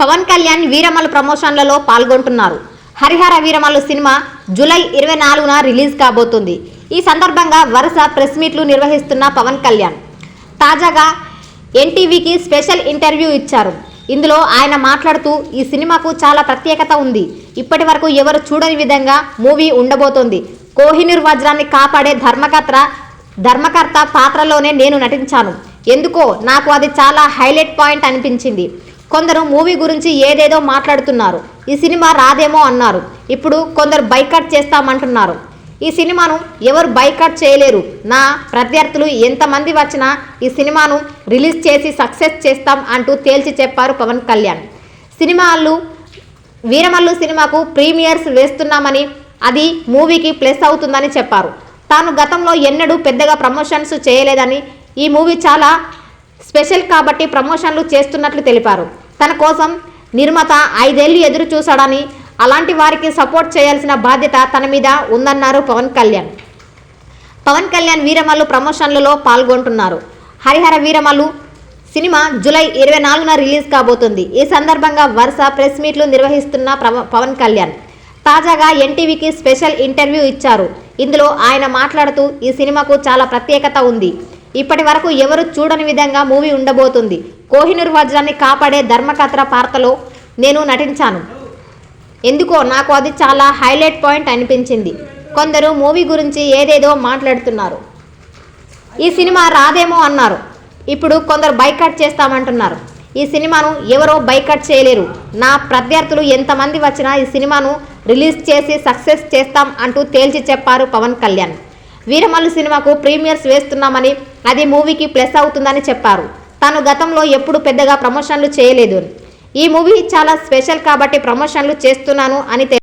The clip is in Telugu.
పవన్ కళ్యాణ్ వీరమల్లు ప్రమోషన్లలో పాల్గొంటున్నారు. హరిహర వీరమల్లు సినిమా జూలై ఇరవై నాలుగున రిలీజ్ కాబోతుంది. ఈ సందర్భంగా వరుస ప్రెస్ మీట్లు నిర్వహిస్తున్న పవన్ కళ్యాణ్ తాజాగా ఎన్టీవీకి స్పెషల్ ఇంటర్వ్యూ ఇచ్చారు. ఇందులో ఆయన మాట్లాడుతూ ఈ సినిమాకు చాలా ప్రత్యేకత ఉంది. ఇప్పటి వరకు ఎవరు చూడని విధంగా మూవీ ఉండబోతోంది. కోహినూర్ వజ్రాన్ని కాపాడే ధర్మకర్త ధర్మకర్త పాత్రలోనే నేను నటించాను. ఎందుకో నాకు అది చాలా హైలైట్ పాయింట్ అనిపించింది. కొందరు మూవీ గురించి ఏదేదో మాట్లాడుతున్నారు. ఈ సినిమా రాదేమో అన్నారు. ఇప్పుడు కొందరు బైకట్ చేస్తామంటున్నారు. ఈ సినిమాను ఎవరు బైకట్ చేయలేరు. నా ప్రత్యర్థులు ఎంతమంది వచ్చినా ఈ సినిమాను రిలీజ్ చేసి సక్సెస్ చేస్తాం అంటూ తేల్చి చెప్పారు పవన్ కళ్యాణ్. సినిమాలు వీరమల్లు సినిమాకు ప్రీమియర్స్ వేస్తున్నామని అది మూవీకి ప్లస్ అవుతుందని చెప్పారు. తాను గతంలో ఎన్నడూ పెద్దగా ప్రమోషన్స్ చేయలేదని ఈ మూవీ చాలా స్పెషల్ కాబట్టి ప్రమోషన్లు చేస్తున్నట్లు తెలిపారు. తన కోసం నిర్మాత ఐదేళ్ళు ఎదురు చూశాడని అలాంటి వారికి సపోర్ట్ చేయాల్సిన బాధ్యత తన మీద ఉందన్నారు పవన్ కళ్యాణ్. పవన్ కళ్యాణ్ వీరమల్లు ప్రమోషన్లలో పాల్గొంటున్నారు. హరిహర వీరమల్లు సినిమా జూలై ఇరవై నాలుగున రిలీజ్ కాబోతుంది. ఈ సందర్భంగా వరుస ప్రెస్ మీట్లు నిర్వహిస్తున్న ప్రవ- పవన్ కళ్యాణ్ తాజాగా ఎన్టీవీకి స్పెషల్ ఇంటర్వ్యూ ఇచ్చారు. ఇందులో ఆయన మాట్లాడుతూ ఈ సినిమాకు చాలా ప్రత్యేకత ఉంది. ఇప్పటి వరకు ఎవరు చూడని విధంగా మూవీ ఉండబోతుంది. కోహినూర్ వజ్రాన్ని కాపాడే ధర్మకత్ర పాత్రలో నేను నటించాను. ఎందుకో నాకు అది చాలా హైలైట్ పాయింట్ అనిపించింది. కొందరు మూవీ గురించి ఏదేదో మాట్లాడుతున్నారు. ఈ సినిమా రాదేమో అన్నారు. ఇప్పుడు కొందరు బైకట్ చేస్తామంటున్నారు. ఈ సినిమాను ఎవరో బైకట్ చేయలేరు. నా ప్రత్యర్థులు ఎంతమంది వచ్చినా ఈ సినిమాను రిలీజ్ చేసి సక్సెస్ చేస్తాం అంటూ తేల్చి చెప్పారు పవన్ కళ్యాణ్. వీరమల్లు సినిమాకు ప్రీమియర్స్ వేస్తున్నామని అది మూవీకి ప్లస్ అవుతుందని చెప్పారు. తాను గతంలో ఎప్పుడు పెద్దగా ప్రమోషన్లు చేయలేదు. ఈ మూవీ చాలా స్పెషల్ కాబట్టి ప్రమోషన్లు చేస్తున్నాను అని